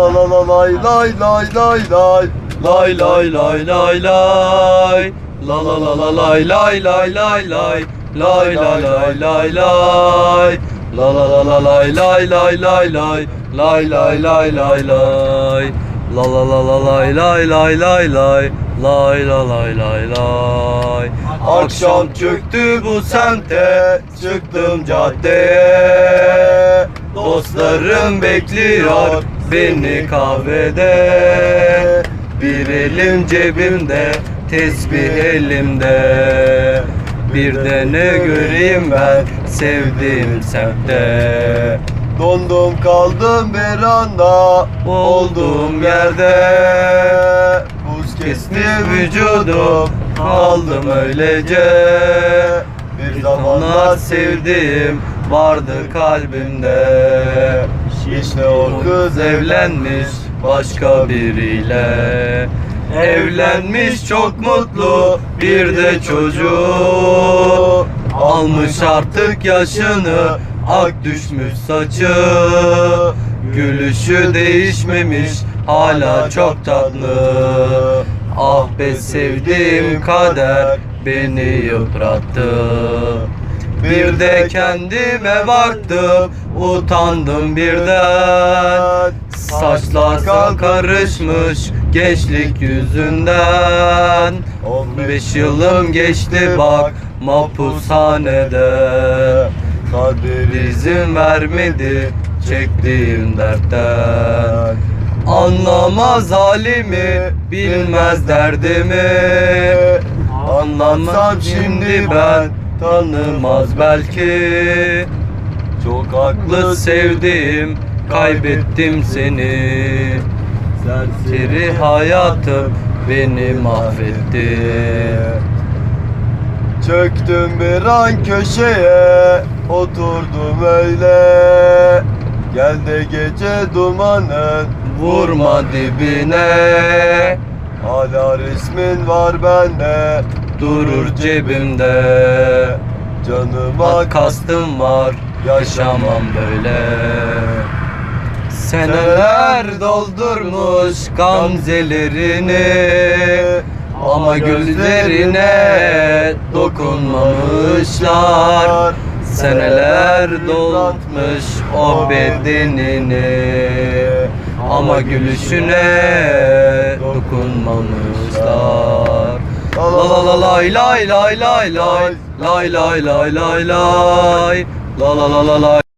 La la la lay lay lay lay lay Lay lay lay lay lay La la la la lay lay lay lay lay Lay lay lay lay lay La la la la lay lay lay lay lay Lay lay lay lay lay La la la la lay lay lay lay lay Lay la lay lay lay Akşam çöktü bu semte Çıktım caddeye Dostlarım bekliyor beni kahvede. Bir elim cebimde tesbih elimde. Bir de ne göreyim ben sevdiğim semtte. Dondum kaldım bir anda Olduğum yerde. Buz Kesti vücudum kaldım öylece Bir zamanlar sevdiğim vardı kalbimde. İşte o kız evlenmiş başka biriyle. Evlenmiş çok mutlu bir de çocuğu. Almış artık yaşını ak düşmüş saçı. Gülüşü değişmemiş hala çok tatlı. Ah be sevdiğim kader beni yıprattı. Bir de kendime baktım. Utandım birden. Saçlar karışmış gençlik yüzünden. 15 yılım geçti bak mahpushanede Kader İzin vermedi çektiğim dertten. Anlamaz halimi bilmez derdimi Anlatsam şimdi ben tanımaz belki. Çok haklı sevdim kaybettim seni. Serseri hayatım beni mahvetti. Çöktüm bir an köşeye Oturdum öyle. Geldi gece dumanın Vurma dibine. Hala resmin var bende Durur cebimde. Canıma kastım var yaşamam böyle. Seneler doldurmuş gamzelerini Ama gözlerine dokunmamışlar. Seneler doldurmuş o bedenini Ama gülüşüne dokunmamışlar La la la lay lay lay lay lay Lay lay lay lay lay La la la la lay